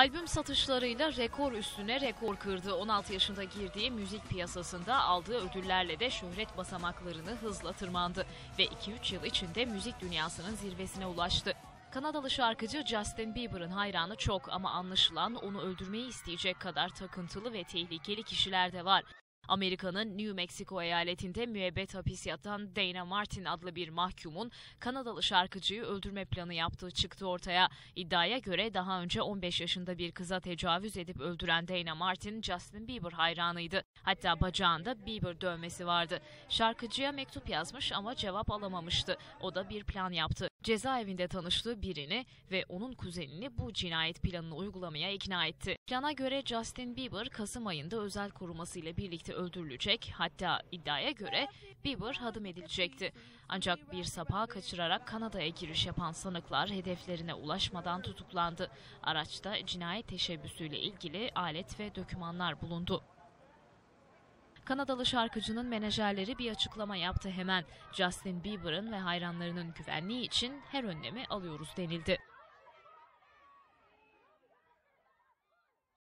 Albüm satışlarıyla rekor üstüne rekor kırdı. 16 yaşında girdiği müzik piyasasında aldığı ödüllerle de şöhret basamaklarını hızla tırmandı ve 2-3 yıl içinde müzik dünyasının zirvesine ulaştı. Kanadalı şarkıcı Justin Bieber'ın hayranı çok ama anlaşılan onu öldürmeyi isteyecek kadar takıntılı ve tehlikeli kişiler de var. Amerika'nın New Mexico eyaletinde müebbet hapis yatan Dana Martin adlı bir mahkumun Kanadalı şarkıcıyı öldürme planı yaptığı çıktı ortaya. İddiaya göre daha önce 15 yaşında bir kıza tecavüz edip öldüren Dana Martin, Justin Bieber hayranıydı. Hatta bacağında Bieber dövmesi vardı. Şarkıcıya mektup yazmış ama cevap alamamıştı. O da bir plan yaptı. Cezaevinde tanıştığı birini ve onun kuzenini bu cinayet planını uygulamaya ikna etti. Plana göre Justin Bieber Kasım ayında özel korumasıyla birlikte öldürülecek. Hatta iddiaya göre Bieber hadım edilecekti. Ancak bir sapağı kaçırarak Kanada'ya giriş yapan sanıklar hedeflerine ulaşmadan tutuklandı. Araçta cinayet teşebbüsüyle ilgili alet ve dokümanlar bulundu. Kanadalı şarkıcının menajerleri bir açıklama yaptı hemen. Justin Bieber'ın ve hayranlarının güvenliği için her önlemi alıyoruz denildi.